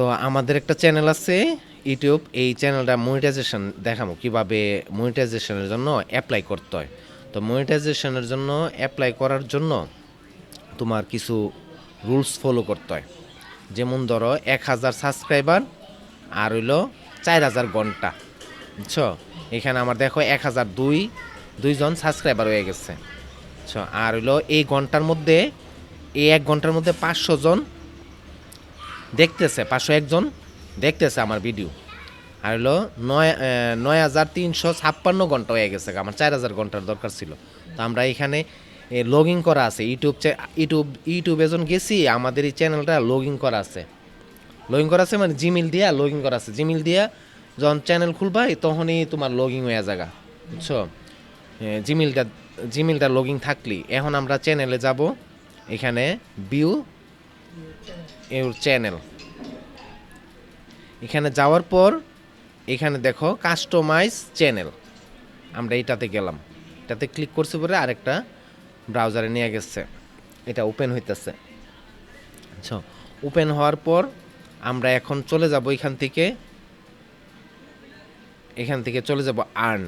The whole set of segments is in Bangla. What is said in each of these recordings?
তো আমাদের একটা চ্যানেল আছে ইউটিউব এই চ্যানেলটা মনিটাইজেশন দেখাবো কীভাবে মনিটাইজেশনের জন্য অ্যাপ্লাই করতে হয়। তো মনিটাইজেশনের জন্য অ্যাপ্লাই করার জন্য তোমার কিছু রুলস ফলো করতে হয়। যেমন ধরো, এক হাজার সাবস্ক্রাইবার আর হইল চার হাজার ঘণ্টা, বুঝছ? এখানে আমার দেখো এক হাজার দুই দুইজন সাবস্ক্রাইবার হয়ে গেছে, বুঝছ? আর হইল এই ঘণ্টার মধ্যে, এই এক ঘণ্টার মধ্যে পাঁচশো জন দেখতেছে, পাঁচশো একজন দেখতেছে আমার ভিডিও আর হলো নয় নয় হাজার তিনশো ছাপ্পান্ন ঘণ্টা হয়ে গেছে আমার চার হাজার ঘণ্টার দরকার ছিল। তো আমরা এখানে লগ ইন করা আছে ইউটিউব ইউটিউব ইউটিউবে যখন গেছি, আমাদের এই চ্যানেলটা লগ ইন করা আছে। লগ ইন করা আছে মানে জিমেল দিয়া লগ ইন করা আছে। জিমেল দিয়া যখন চ্যানেল খুলবা, তখনই তোমার লগ ইন হয়ে যাগা বুঝছ? জিমেলটা জিমেলটা লগ ইন থাকলি। এখন আমরা চ্যানেলে যাব, এখানে ভিউ ইউর চ্যানেল এখানে যাওয়ার পর, এখানে দেখো কাস্টমাইজ চ্যানেল আমরা এইটাতে গেলাম। এটাতে ক্লিক করছি পরে আরেকটা ব্রাউজারে নিয়ে গেছে। এটা ওপেন হইতেছে। আচ্ছা ওপেন হওয়ার পর আমরা এখন চলে যাব এখান থেকে। এখান থেকে চলে যাব আর্ন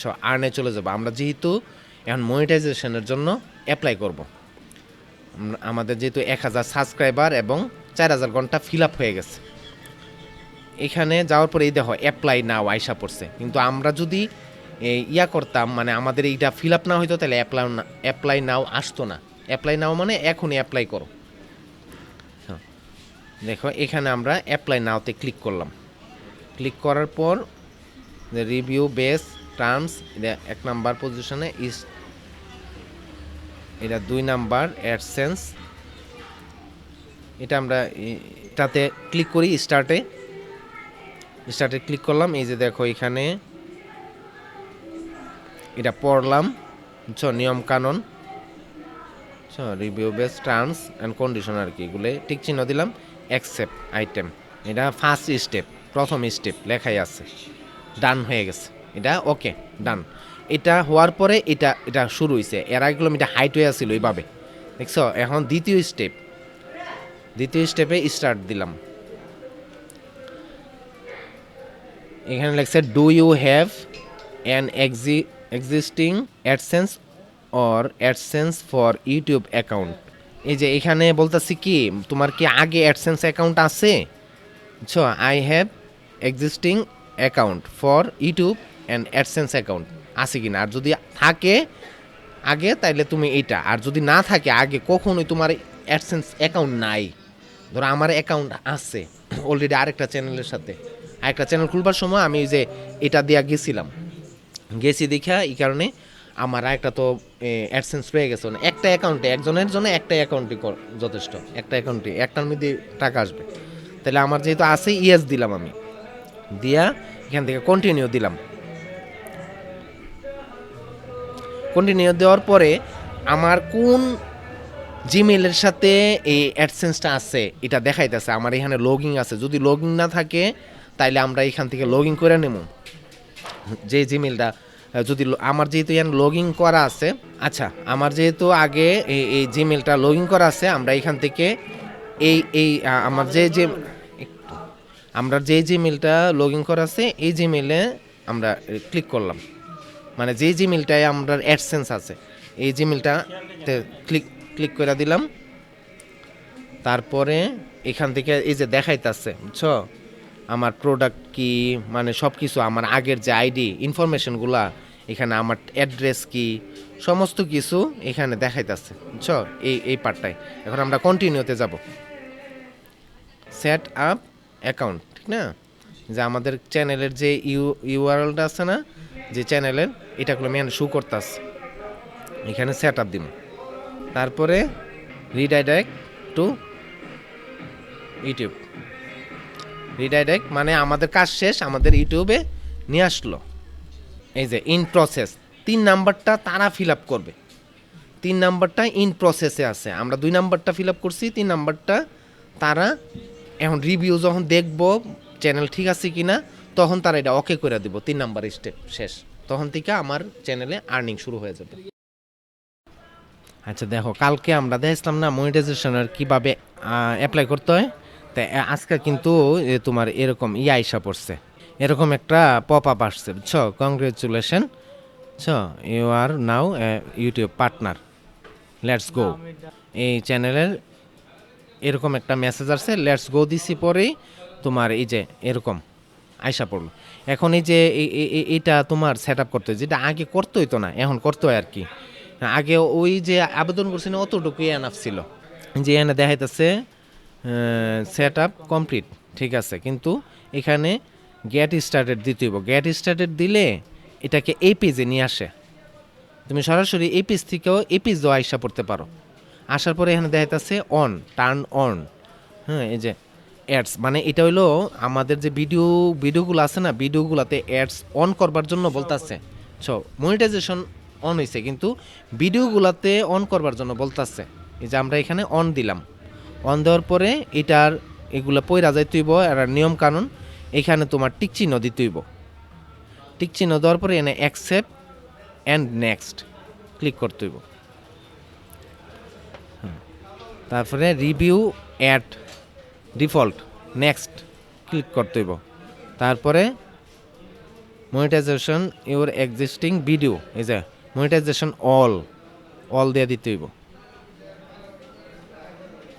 সো আর্নে চলে যাব। আমরা যেহেতু এখন মনিটাইজেশনের জন্য অ্যাপ্লাই করব। আমাদের যেহেতু এক হাজার সাবস্ক্রাইবার এবং চার হাজার ঘণ্টা ফিল আপ হয়ে গেছে। এখানে যাওয়ার পরে এই দেখো অ্যাপ্লাই নাও আইসা পড়ছে। কিন্তু আমরা যদি ইয়া করতাম মানে আমাদের এইটা ফিল আপ না হইতো, তাহলে অ্যাপ্লাই না অ্যাপ্লাই নাও আসতো না। অ্যাপ্লাই নাও মানে এখনই অ্যাপ্লাই করো। হ্যাঁ। দেখো, এখানে আমরা অ্যাপ্লাই নাওতে ক্লিক করলাম। ক্লিক করার পর রিভিউ বেস টার্মস এক নাম্বার পজিশনে ইস এটা দুই নাম্বার অ্যাডসেন্স এটা আমরা এটাতে ক্লিক করি স্টার্টে স্টার্টে ক্লিক করলাম, এই যে দেখো এখানে। এটা পড়লাম, বুঝছ, নিয়ম কানুন। Review base terms and condition আর কি, এগুলো ঠিক চিহ্ন দিলাম অ্যাকসেপ্ট আইটেম এটা ফার্স্ট স্টেপ প্রথম স্টেপ লেখাই আছে। ডান হয়ে গেছে। এটা ওকে ডান এটা হওয়ার পরে এটা এটা শুরু হয়েছে এর আগেগুলো এটা হাইট হয়ে আসছিল এইভাবে। দেখছ? এখন দ্বিতীয় স্টেপ দ্বিতীয় স্টেপে স্টার্ট দিলাম। এখানে লেখছে do you have an exi existing AdSense or AdSense for YouTube account এই যে এখানে বলতেছি কি, তোমার কি আগে অ্যাডসেন্স অ্যাকাউন্ট আছে? বুঝছ I have existing account for YouTube and AdSense account আছে কি না আর যদি থাকে আগে, তাইলে তুমি এইটা। আর যদি না থাকে আগে, কখনোই তোমার অ্যাডসেন্স অ্যাকাউন্ট নাই। ধরো আমার অ্যাকাউন্ট আছে অলরেডি আরেকটা চ্যানেলের সাথে। আরেকটা চ্যানেল খুলবার সময় আমি যে এটা দিয়া গেছিলাম। গেছি দেখা এই কারণে আমার আরেকটা তো অ্যাডসেন্স পেয়ে গেছে। মানে একটা অ্যাকাউন্টে একজনের জন্য একটা অ্যাকাউন্টই যথেষ্ট। একটা অ্যাকাউন্টে একটার মধ্যে টাকা আসবে। তাহলে আমার যেহেতু আছে ইয়েস দিলাম আমি। দিয়া এখান থেকে কন্টিনিউ দিলাম। কন্টিনিউ দেওয়ার পরে আমার কোন জিমেলের সাথে এই অ্যাডসেন্সটা আছে, এটা দেখাইতেছে, আমার এখানে লগইন আছে। যদি লগইন না থাকে, তাইলে আমরা এখান থেকে লগইন করে নেব যে জিমেলটা যদি আমার যেহেতু এখানে লগ করা আছে আচ্ছা আমার যেহেতু আগে এই এই জিমেলটা লগ করা আছে, আমরা এখান থেকে এই এই আমার যে যে আমরা যে জিমেলটা লগ ইন করা আছে, এই জিমেলে আমরা ক্লিক করলাম। মানে যে জিমেলটায় আমরা অ্যাডসেন্স আছে, এই জিমেলটা ক্লিক ক্লিক করে দিলাম। তারপরে এখান থেকে এই যে দেখাইতেছে, বুঝছ? আমার প্রোডাক্ট কি মানে সব কিছু আমার আগের যে আইডি ইনফরমেশনগুলা এখানে আমার অ্যাড্রেস কি, সমস্ত কিছু এখানে দেখাইতেছে, বুঝছ? এই এই পার্টটায় এখন আমরা কন্টিনিউতে যাব। সেট আপ অ্যাকাউন্ট ঠিক না? যে আমাদের চ্যানেলের যে ইউ, ইউআরএলটা আছে না, যে চ্যানেলের, এটাগুলো আমি শু করতেছে। এখানে সেট আপ দিন তারপরে রিডাইরেক্ট টু ইউটিউব রিডাইরেক্ট মানে আমাদের কাজ শেষ, আমাদের ইউটিউবে নিয়ে আসলো। এই যে ইন প্রসেস তিন নাম্বারটা তারা ফিল আপ করবে। তিন নাম্বারটা ইন প্রসেসে আছে। আমরা দুই নাম্বারটা ফিল আপ করছি, তিন নাম্বারটা তারা এখন রিভিউ যখন দেখব চ্যানেল ঠিক আছে কি না তখন তারা এটা ওকে করে দিব, তিন নাম্বার স্টেপ শেষ। তখন থেকে আমার চ্যানেলে আর্নিং শুরু হয়ে যাবে। আচ্ছা দেখো, কালকে আমরা দেখছিলাম না মনিটাইজেশনের কীভাবে অ্যাপ্লাই করতে হয়? তা আজকে কিন্তু তোমার এরকম ইয়া আইসা পড়ছে। এরকম একটা পপ আপ আসছে, বুঝছ? কংগ্রেচুলেশন ছ you are now YouTube partner let's go এই চ্যানেলের এরকম একটা মেসেজ আসছে লেটস গো দিছি পরেই। তোমার এই যে এরকম আয়সা পড়ল। এখন এই যে এইটা তোমার সেট আপ করতে যেটা আগে করতে হইতো না, এখন করতে হয় আর কি। আগে ওই যে আবেদন করছি না, অতটুকুই এনাফ ছিল। যে এনে দেখাইতেছে সেট আপ কমপ্লিট ঠিক আছে। কিন্তু এখানে গ্যাট স্টার্টেড দিতে হইব। গেট স্টার্টেড দিলে এটাকে এই পেজে নিয়ে আসে। তুমি সরাসরি এই পেজ থেকেও এই দেওয়া আইসা পড়তে পারো। আসার পরে এখানে দেখাইতেছে অন টার্ন অন হ্যাঁ এই যে অ্যাডস মানে এটা হইল আমাদের যে ভিডিও ভিডিওগুলো আছে না ভিডিওগুলোতে অ্যাডস অন করবার জন্য বলতাছে। ছ মনিটাইজেশন অন হয়েছে কিন্তু ভিডিওগুলোতে অন করবার জন্য বলতাছে। এই যে আমরা এখানে অন দিলাম। অন দেওয়ার পরে এটার এগুলো যাই তুইব আর নিয়ম কানুন এখানে তোমার টিক চিহ্ন দিতেইব টিক চিহ্ন দেওয়ার পরে এনে অ্যাকসেপ্ট অ্যান্ড নেক্সট ক্লিক করতে হইব। তারপরে review ad default, next, click করতে হইব। তারপরে মনিটাইজেশন ইউর এক্সিস্টিং ভিডিও, এই যে মনিটাইজেশন অল অল দিয়ে দিতে হইব।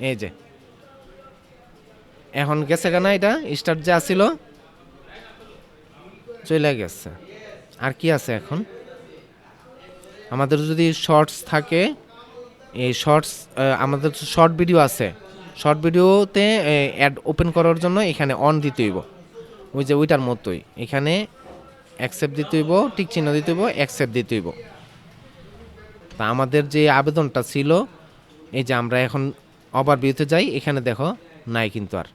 এই যে। এখন গেছে কেনা এটা? স্টার্ট যে আসিল চলে গেছে। আর কি আছে এখন? আমাদের যদি শর্টস থাকে, এই শর্টস আমাদের শর্ট ভিডিও আছে। শর্ট ভিডিওতে অ্যাড ওপেন করার জন্য এখানে অন দিতে হইব। ওই যে ওইটার মতোই। এখানে অ্যাকসেপ্ট দিতে হইব টিক চিহ্ন দিতে হইব অ্যাকসেপ্ট দিতে হইব। তা আমাদের যে আবেদনটা ছিল, এই যে আমরা এখন ওভার ভিউতে যাই, এখানে দেখো, নাই কিন্তু আর।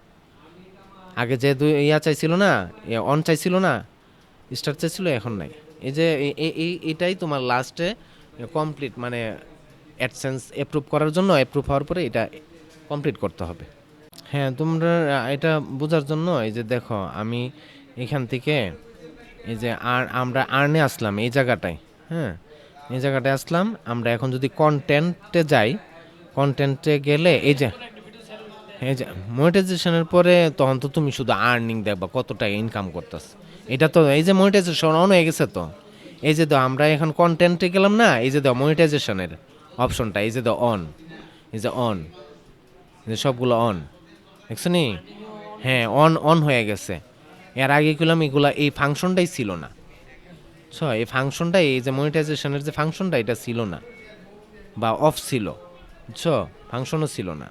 আগে যে দুই ইয়া চাইছিল না অন চাইছিল না স্টার চাইছিল, এখন নাই। এই যে এটাই তোমার লাস্টে কমপ্লিট মানে অ্যাডসেন্স অ্যাপ্রুভ করার জন্য অ্যাপ্রুভ হওয়ার পরে এটা কমপ্লিট করতে হবে। হ্যাঁ তোমরা, এটা বোঝার জন্য এই যে দেখো, আমি এখান থেকে এই যে আর, আমরা আর্নে আসলাম এই জায়গাটায় হ্যাঁ? এই জায়গাটায় আসলাম, আমরা এখন যদি কন্টেন্টে যাই কন্টেন্টে গেলে এই যে এই যে মনিটাইজেশনের পরে তখন তো তুমি শুধু আর্নিং দেখবা কত টাকা ইনকাম করতেছ। এটা তো, এই যে মনিটাইজেশন অন হয়ে গেছে তো। এই যে দাও, আমরা এখন কন্টেন্টে গেলাম না, এই যে দাও মনিটাইজেশনের অপশনটা এই যে দাও অন এই যে অন যে সবগুলো অন দেখছ নি? হ্যাঁ অন অন হয়ে গেছে। এর আগে গেলাম এগুলা এই ফাংশনটাই ছিল না। ছ এই ফাংশনটাই এই যে মনিটাইজেশনের যে ফাংশনটা এটা ছিল না। বা অফ ছিল। ছ ফাংশনও ছিল না।